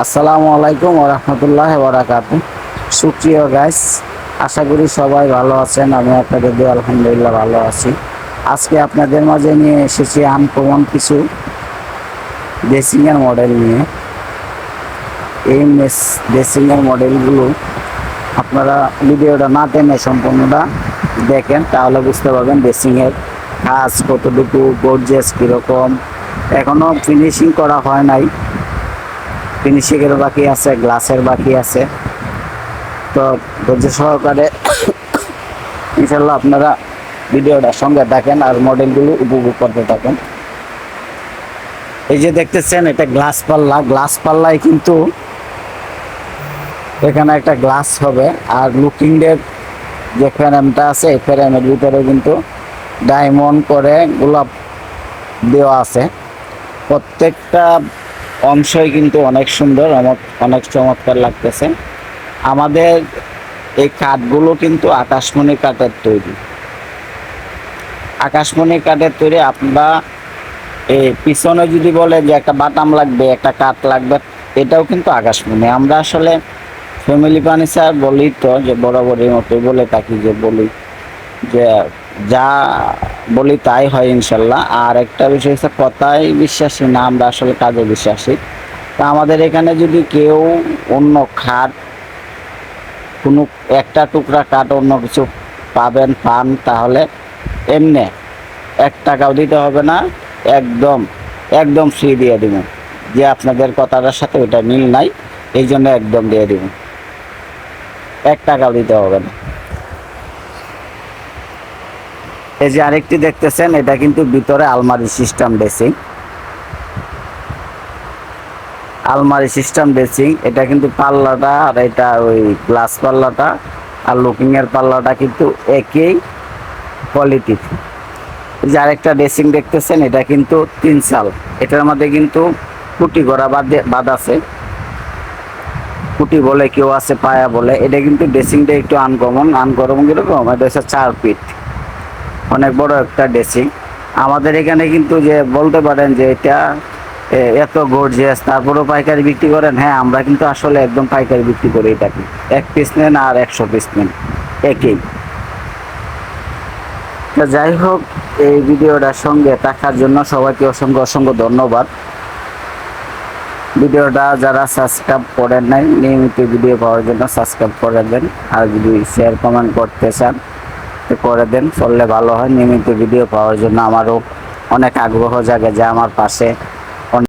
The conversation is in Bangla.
আসসালামু আলাইকুম রহমতুল্লাহ বরাকাত সুপ্রিয় গাইস আশা করি সবাই ভালো আছেন আমি আপনাদের দিয়ে আলহামদুলিল্লাহ ভালো আছি। আজকে আপনাদের মাঝে নিয়ে এসেছি আনকমন কিছু ড্রেসিংয়ের মডেল নিয়ে। এই মেস ড্রেসিংয়ের মডেলগুলো আপনারা ভিডিওটা না টেনে সম্পূর্ণটা দেখেন, তাহলে বুঝতে পারবেন ড্রেসিংয়ের কাজ কতটুকু গর্জেস কীরকম। এখনও ফিনিশিং করা হয় নাই। ফিনিশিংয়ের বাকি আছে, গ্লাসের বাকি আছে। তো ধৈর্য সহকারে ইনশাল্লাহ আপনারা ভিডিওটা সঙ্গে দেখেন আর মডেলগুলো উপভোগ করতে থাকেন। এই যে দেখতেছেন, এটা গ্লাস পাল্লা। গ্লাস পাল্লায় কিন্তু এখানে একটা গ্লাস হবে আর লুকিং এর যে ফ্রেমটা আছে, এই ফ্রেমের ভিতরে কিন্তু ডায়মন্ড করে গোলাপ দেওয়া আছে। প্রত্যেকটা অংশই কিন্তু অনেক সুন্দর অনেক- চমৎকার লাগতেছে। আমাদের এই কাঠগুলো কিন্তু আকাশমণি কাঠের তৈরি। আকাশমণি কাঠের তৈরি আপনারা এই পিছনে যদি বলে যে একটা বাটাম লাগবে, একটা কাঠ লাগবে, এটাও কিন্তু আকাশমণি। আমরা আসলে ফ্যামিলি ফার্নিচার বলি তো, যে বরাবরের মতোই বলে থাকি যে বলি যে যা বলি তাই হয় ইনশাল্লাহ। আর একটা বিষয় হচ্ছে কথায় বিশ্বাসী না, আমরা আসলে কাজে বিশ্বাসী। তা আমাদের এখানে যদি কেউ অন্য খাট, কোনো একটা টুকরা কাঠ অন্য কিছু পাবেন, পান, তাহলে এমনি এক টাকাও দিতে হবে না, একদম একদম ফ্রি দিয়ে দেবেন যে আপনাদের কথাটার সাথে ওটা মিল নাই, এই জন্য একদম দিয়ে দেবেন এক টাকাও দিতে হবে না। এই যে আরেকটি দেখতেছেন, এটা কিন্তু ভিতরে আলমারি সিস্টেম ড্রেসিং আলমারি সিস্টেম ড্রেসিং এটা কিন্তু পাল্লাটা আর এটা ওই গ্লাস পাল্লাটা আর লুকিং এর পাল্লাটা কিন্তু একই কোয়ালিটি যে আরেকটা ড্রেসিং দেখতেছেন, এটা কিন্তু তিন সাল। এটার মধ্যে কিন্তু কুটি গড়া বাদ বাদ আছে। কুটি বলে কেউ আছে, পায়া বলে। এটা কিন্তু ড্রেসিংটা একটু আনকমন। আনকমন কীরকম? এটা হচ্ছে চার ফিট। অনেক বড় একটা ড্রেসিং। আমাদের এখানে কিন্তু যে বলতে পারেন যে এটা এত গর্জিয়াস তারপরেও পাইকারি বিক্রি করেন? হ্যাঁ আমরা কিন্তু আসলে একদম পাইকারি বিক্রি করি এটাকে এক পিস নেন আর একশো পিস নেন। একই। তো যাই হোক, এই ভিডিওটার সঙ্গে থাকার জন্য সবাইকে অসংখ্য অসংখ্য ধন্যবাদ। ভিডিওটা যারা সাবস্ক্রাইব করেন নাই, নিয়মিত ভিডিও পাওয়ার জন্য সাবস্ক্রাইব করে দেন আর যদি শেয়ার কমেন্ট করতে চান তো করে দেন করলে ভালো হয়। নিয়মিত ভিডিও পাওয়ার জন্য আমারও অনেক আগ্রহ জাগে যে আমার পাশে